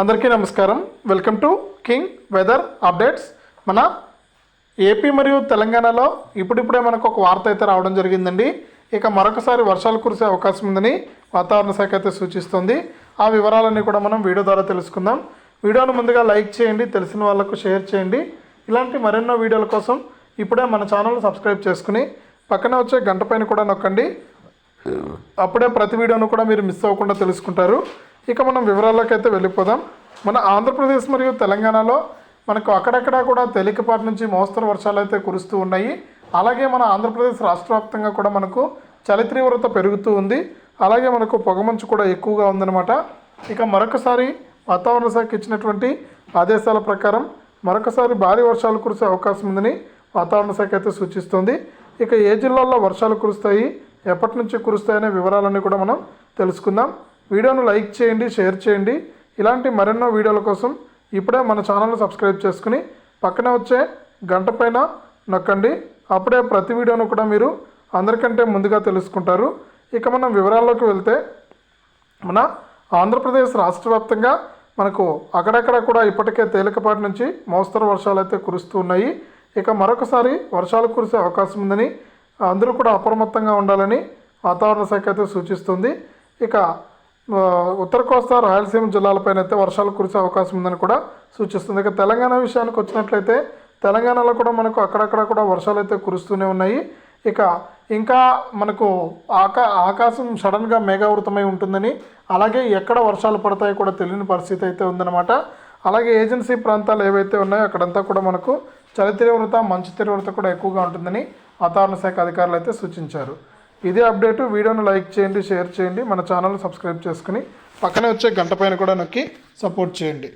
అందరికీ నమస్కారం. Welcome to king weather updates. మన ఏపీ మరియు తెలంగాణలో ఇప్పుడిప్పుడే మనకు ఒక వార్త అయితే రావడం జరిగిందండి. ఇక మరొకసారి వర్షాలు కురిసే అవకాశం ఉందని వాతావరణ శాఖ అయితే సూచిస్తుంది. ఆ వివరాలన్నీ కూడా మనం వీడియో ద్వారా తెలుసుకుందాం. వీడియోను ముందుగా లైక్ చేయండి తెలిసిన వాళ్ళకు షేర్ చేయండి. ఇలాంటి మరెన్నో వీడియోల కోసం ఇప్పుడే మన ఛానల్ సబ్స్క్రైబ్ చేసుకుని పక్కనే వచ్చే గంట పైన కూడా నొక్కండి. అప్పుడే ప్రతి వీడియోను కూడా మీరు మిస్ అవ్వకుండా తెలుసుకుంటారు. ఇక మనం వివరాల్లోకి అయితే వెళ్ళిపోదాం. మన ఆంధ్రప్రదేశ్ మరియు తెలంగాణలో మనకు అక్కడక్కడ కూడా తేలికపాటి నుంచి మోస్తరు వర్షాలు అయితే కురుస్తూ ఉన్నాయి. అలాగే మన ఆంధ్రప్రదేశ్ రాష్ట్ర వ్యాప్తంగా కూడా మనకు చలి తీవ్రత పెరుగుతూ ఉంది. అలాగే మనకు పొగమంచు కూడా ఎక్కువగా ఉందన్నమాట. ఇక మరొకసారి వాతావరణ శాఖ ఇచ్చినటువంటి ఆదేశాల ప్రకారం మరొకసారి భారీ వర్షాలు కురిసే అవకాశం ఉందని వాతావరణ శాఖ అయితే సూచిస్తుంది. ఇక ఏ జిల్లాల్లో వర్షాలు కురుస్తాయి? ఎప్పటి నుంచి కురుస్తాయనే వివరాలన్నీ కూడా మనం తెలుసుకుందాం. వీడియోను లైక్ చేయండి షేర్ చేయండి. ఇలాంటి మరెన్నో వీడియోల కోసం ఇప్పుడే మన ఛానల్ని సబ్స్క్రైబ్ చేసుకుని పక్కనే వచ్చే గంట పైన నొక్కండి. అప్పుడే ప్రతి వీడియోను కూడా మీరు అందరికంటే ముందుగా తెలుసుకుంటారు. ఇక మనం వివరాల్లోకి వెళ్తే మన ఆంధ్రప్రదేశ్ రాష్ట్ర వ్యాప్తంగా మనకు అక్కడక్కడ కూడా ఇప్పటికే తేలికపాటి నుంచి మోస్తరు వర్షాలు అయితే కురుస్తూ ఉన్నాయి. ఇక మరొకసారి వర్షాలు కురిసే అవకాశం ఉందని అందరూ కూడా అప్రమత్తంగా ఉండాలని వాతావరణ శాఖ అయితే సూచిస్తుంది. ఇక ఉత్తర కోస్తా రాయలసీమ జిల్లాలపైన అయితే వర్షాలు కురిసే అవకాశం ఉందని కూడా సూచిస్తుంది. ఇక తెలంగాణ విషయానికి వచ్చినట్లయితే తెలంగాణలో కూడా మనకు అక్కడక్కడ కూడా వర్షాలు అయితే కురుస్తూనే ఉన్నాయి. ఇక ఇంకా మనకు ఆకా ఆకాశం సడన్గా మేఘావృతమై ఉంటుందని అలాగే ఎక్కడ వర్షాలు పడతాయో కూడా తెలియని పరిస్థితి అయితే ఉందన్నమాట. అలాగే ఏజెన్సీ ప్రాంతాలు ఏవైతే ఉన్నాయో అక్కడంతా కూడా మనకు చలి తీవ్రత మంచు తీవ్రత కూడా ఎక్కువగా ఉంటుందని వాతావరణ శాఖ అధికారులు అయితే సూచించారు. ఇదే అప్డేటు వీడియోను లైక్ చేయండి షేర్ చేయండి మన ఛానల్ సబ్స్క్రైబ్ చేసుకుని పక్కనే వచ్చే గంట పైన కూడా నొక్కి సపోర్ట్ చేయండి.